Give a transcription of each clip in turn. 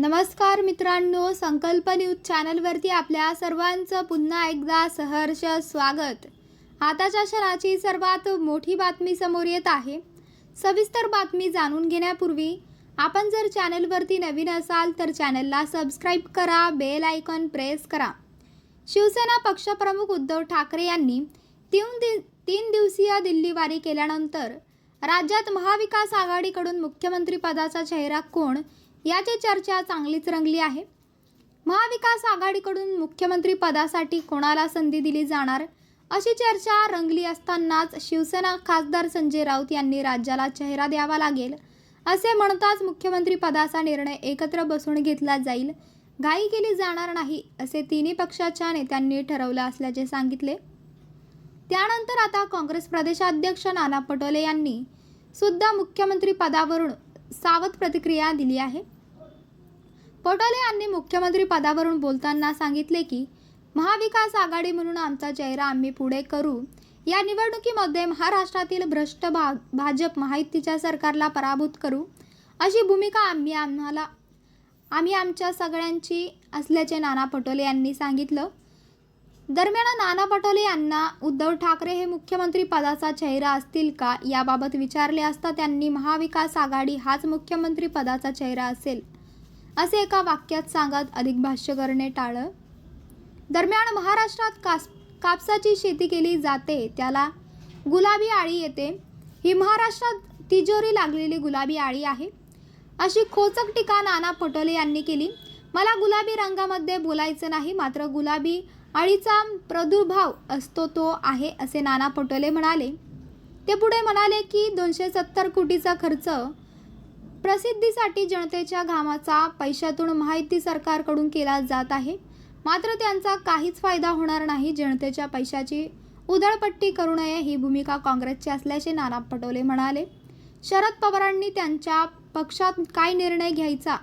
नमस्कार मित्रांनो संकल्प न्यूज चॅनलवरती आपल्या सर्वांचं पुन्हा एकदा सहर्ष स्वागत. आताच्या क्षणाची सर्वात मोठी बातमी समोर येत आहे. सविस्तर बातमी जाणून घेण्यापूर्वी आपण जर चॅनलवरती नवीन असाल तर चॅनलला सबस्क्राईब करा बेल आयकॉन प्रेस करा. शिवसेना पक्षप्रमुख उद्धव ठाकरे यांनी तीन दि तीन दिवसीय दिल्लीवारी केल्यानंतर राज्यात महाविकास आघाडीकडून मुख्यमंत्रीपदाचा चेहरा कोण याची चर्चा चांगलीच रंगली आहे. महाविकास आघाडीकडून मुख्यमंत्री पदासाठी कोणाला संधी दिली जाणार? अशी चर्चा रंगली असतानाच शिवसेना खासदार संजय राऊत यांनी राज्याला चेहरा द्यावा लागेल. असे म्हणताच मुख्यमंत्री पदाचा निर्णय एकत्र बसून घेतला जाईल. घाई केली जाणार नाही असे तिन्ही पक्षाच्या नेत्यांनी ठरवलं असल्याचे सांगितले. त्यानंतर आता काँग्रेस प्रदेशाध्यक्ष नाना पटोले यांनी सुद्धा मुख्यमंत्री पदावरून सावध प्रतिक्रिया दिली आहे. पटोले यांनी मुख्यमंत्री पदावरून बोलताना सांगितले की महाविकास आघाडी म्हणून आमचा चेहरा आम्ही पुढे करू. या निवडणुकीमध्ये महाराष्ट्रातील भ्रष्ट भाग भाजप महायुतीच्या सरकारला पराभूत करू. अशी भूमिका आम्ही आम्हाला आम्ही आमच्या सगळ्यांची असल्याचे नाना पटोले यांनी सांगितलं. दरम्यान नाना पटोले यांना उद्धव ठाकरे हे मुख्यमंत्री पदाचा चेहरा असतील का याबाबत विचारले असता त्यांनी महाविकास आघाडी हाच मुख्यमंत्री पदाचा चेहरा असेल. असे एका वाक्यात सांगत अधिक भाष्य करणे टाळलं दरम्यान महाराष्ट्रात कास कापसाची शेती केली जाते त्याला गुलाबी आळी येते. ही महाराष्ट्रात तिजोरी लागलेली गुलाबी आळी आहे. अशी खोचक टीका नाना पटोले यांनी केली. मला गुलाबी रंगामध्ये बोलायचं नाही मात्र गुलाबी आळीचा प्रादुर्भाव असतो तो आहे असे नाना पटोले म्हणाले. ते पुढे म्हणाले की दोनशे सत्तर कोटीचा खर्च प्रसिद्धीसाठी जनतेच्या घामाचा पैशातून माहिती सरकारकडून केला जात आहे. मात्र त्यांचा काहीच फायदा होणार नाही. जनतेच्या पैशाची उधळपट्टी करू नये ही भूमिका काँग्रेसची असल्याचे नाना पटोले म्हणाले. शरद पवारांनी त्यांच्या पक्षात काय निर्णय घ्यायचा?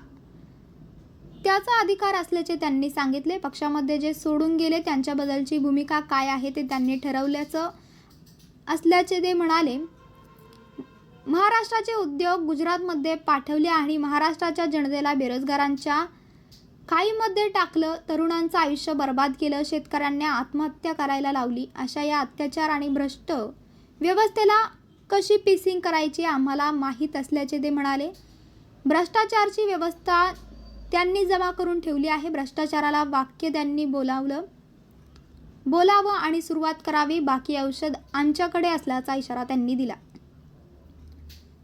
त्याचा अधिकार असल्याचे त्यांनी सांगितले. पक्षामध्ये जे सोडून गेले त्यांच्याबद्दलची भूमिका काय आहे ते त्यांनी ठरवल्याचं असल्याचे ते म्हणाले. महाराष्ट्राचे उद्योग गुजरातमध्ये पाठवले आणि महाराष्ट्राच्या जनतेला बेरोजगारांच्या खाईमध्ये टाकलं तरुणांचं आयुष्य बर्बाद केलं शेतकऱ्यांना आत्महत्या करायला लावली. अशा या अत्याचार आणि भ्रष्ट व्यवस्थेला कशी पिसिंग करायची आम्हाला माहीत असल्याचे ते म्हणाले. भ्रष्टाचारची व्यवस्था त्यांनी जमा करून ठेवली आहे. भ्रष्टाचाराला वाक्य त्यांनी बोलावलं. बोलावं आणि सुरुवात करावी. बाकी औषध आमच्याकडे असल्याचा इशारा त्यांनी दिला.